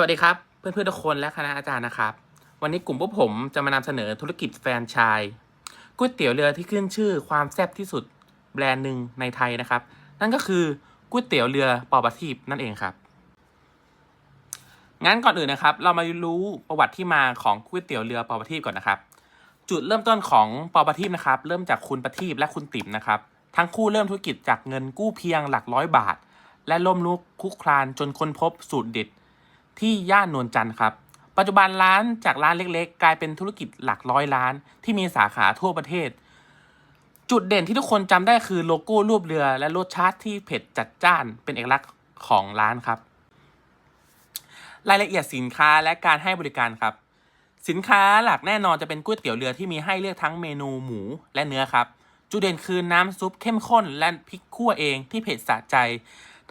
สวัสดีครับ เพื่อนๆทุกคนและคณะอาจารย์นะครับ วันนี้กลุ่มพวกผมจะมานำเสนอธุรกิจแฟรนไชส์ก๋วยเตี๋ยวเรือที่ขึ้นชื่อความแซ่บที่สุดแบรนด์หนึ่งในไทยนะครับ นั่นก็คือก๋วยเตี๋ยวเรือปอประทีปนั่นเองครับงั้นก่อนอื่นนะครับ เรามารู้ประวัติที่มาของก๋วยเตี๋ยวเรือปอประทีปก่อนนะครับ จุดเริ่มต้นของปอประทีปนะครับ เริ่มจากคุณประทีปและคุณติ๋มนะครับ ทั้งคู่เริ่มธุรกิจจากเงินกู้เพียงหลักร้อยบาท และล้มลุกคุกคลานจนค้นพบสูตรเด็ด ที่ย่านนวลจันทร์ครับ ปัจจุบันร้านจากร้านเล็กๆ กลายเป็นธุรกิจหลักร้อยล้าน ที่มีสาขาทั่วประเทศ จุดเด่นที่ทุกคนจำได้คือโลโก้รูปเรือ และรสชาติที่เผ็ดจัดจ้านเป็นเอกลักษณ์ของร้านครับ รายละเอียดสินค้าและการให้บริการครับ สินค้าหลักแน่นอนจะเป็นก๋วยเตี๋ยวเรือที่มีให้เลือกทั้งเมนูหมูและเนื้อครับจุดเด่นคือน้ำซุปเข้มข้นและพริกคั่วเองที่เผ็ดสะใจ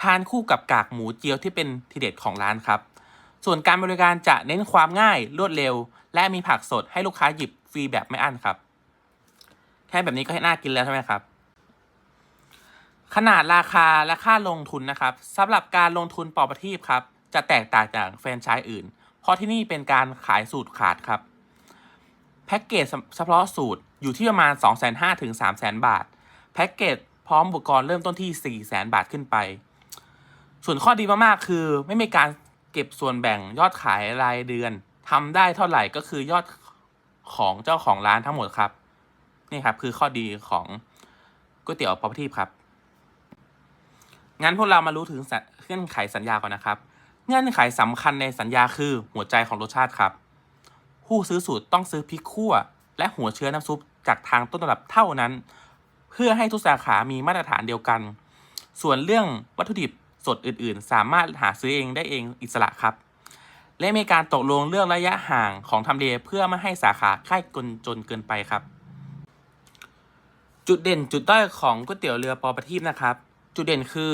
ทานคู่กับกากหมูเจียวที่เป็นทีเด็ดของร้านครับ ส่วนการบริการจะเน้นความง่ายรวดเร็ว และมีผักสดให้ลูกค้าหยิบฟรีแบบไม่อั้นครับ แค่แบบนี้ก็ให้น่ากินแล้วใช่ไหมครับ ขนาดราคาและค่าลงทุนนะครับสำหรับการลงทุนปอประทีปครับ จะแตกต่างจากแฟรนไชส์อื่น เพราะที่นี่เป็นการขายสูตรขาดครับแพ็กเกจเฉพาะสูตรอยู่ที่ประมาณ 2 5 0 0 0ถึง3 0 0 0 0 บาท แพ็กเกจพร้อมอุปกรณ์เริ่มต้นที่ 4 0 0 0 0 0 บาทขึ้นไป ส่วนข้อดีมากๆคือไม่มีการ เก็บส่วนแบ่งยอดขายรายเดือนทำได้เท่าไหร่ก็คือยอดของเจ้าของร้านทั้งหมดครับ นี่ครับคือข้อดีของก๋วยเตี๋ยวปอประทีครับ งั้นพวกเรามารู้ถึงเงื่อนไขสัญญาก่อนนะครับ เงื่อนไขสำคัญในสัญญาคือหัวใจของรสชาติครับ ผู้ซื้อสูตรต้องซื้อพริกคั่ว และหัวเชื้อน้ำซุปจากทางต้นตำรับเท่านั้น เพื่อให้ทุกสาขามีมาตรฐานเดียวกัน ส่วนเรื่องวัตถุดิบ สดอื่นๆ สามารถหาซื้อเองได้เองอิสระครับ และมีการตกลงเรื่องระยะห่างของทำเลเพื่อไม่ให้สาขาใกล้จนจนเกินไปครับ จุดเด่นจุดด้อยของก๋วยเตี๋ยวเรือปอประทีปนะครับ จุดเด่นคือ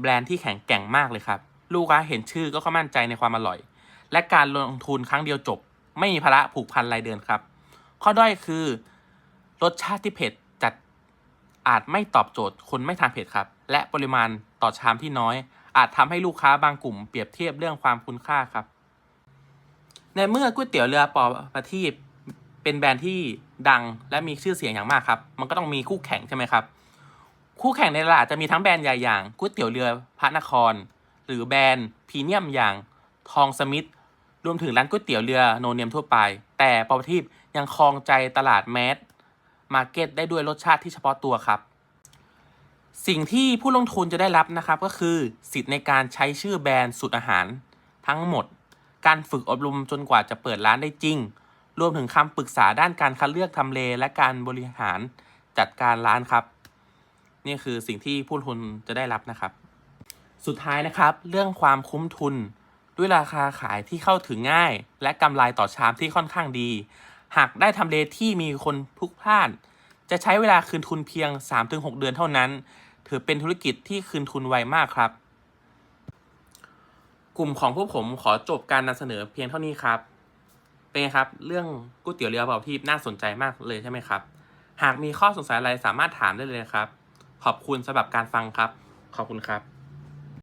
แบรนด์ที่แข็งแกร่งมากเลยครับ ลูกค้าเห็นชื่อก็เข้ามั่นใจในความอร่อย และการลงทุนครั้งเดียวจบ ไม่มีภาระผูกพันรายเดือนครับ ข้อด้อยคือรสชาติที่เผ็ดจัดอาจไม่ตอบโจทย์คนไม่ทานเผ็ดครับ และปริมาณต่อชามที่น้อย อาจทำให้ลูกค้าบางกลุ่มเปรียบเทียบเรื่องความคุณค่าครับ ในเมื่อก๋วยเตี๋ยวเรือปอประทีปเป็นแบรนด์ที่ดังและมีชื่อเสียงอย่างมากครับ มันก็ต้องมีคู่แข่งใช่ไหมครับ คู่แข่งในตลาดจะมีทั้งแบรนด์ใหญ่อย่างก๋วยเตี๋ยวเรือพระนคร หรือแบรนด์พรีเมียมอย่างทองสมิธรวมถึงร้านก๋วยเตี๋ยวเรือโนเนียมทั่วไป แต่ปอประทีปยังครองใจตลาดแมสมาร์เก็ตได้ด้วยรสชาติที่เฉพาะตัวครับ สิ่งที่ผู้ลงทุนจะได้รับนะครับก็คือสิทธิ์ในการใช้ชื่อแบรนด์สูตรอาหารทั้งหมด การฝึกอบรมจนกว่าจะเปิดร้านได้จริง รวมถึงคำปรึกษาด้านการคัดเลือกทำเล และการบริหารจัดการร้านครับ นี่คือสิ่งที่ผู้ลงทุนจะได้รับนะครับ สุดท้ายนะครับ เรื่องความคุ้มทุน ด้วยราคาขายที่เข้าถึงง่าย และกำไรต่อชามที่ค่อนข้างดี หากได้ทำเลที่มีคนพลุกพล่าน จะใช้เวลาคืนทุนเพียง 3-6 เดือนเท่านั้น ถือเป็นธุรกิจที่คืนทุนไวมากครับ กลุ่มของพวกผมขอจบการนำเสนอเพียงเท่านี้ครับ เป็นไงครับ เรื่องก๋วยเตี๋ยวเรือเปล่าที่น่าสนใจมากเลยใช่ไหมครับ หากมีข้อสงสัยอะไรสามารถถามได้เลยครับ ขอบคุณสำหรับการฟังครับ ขอบคุณครับ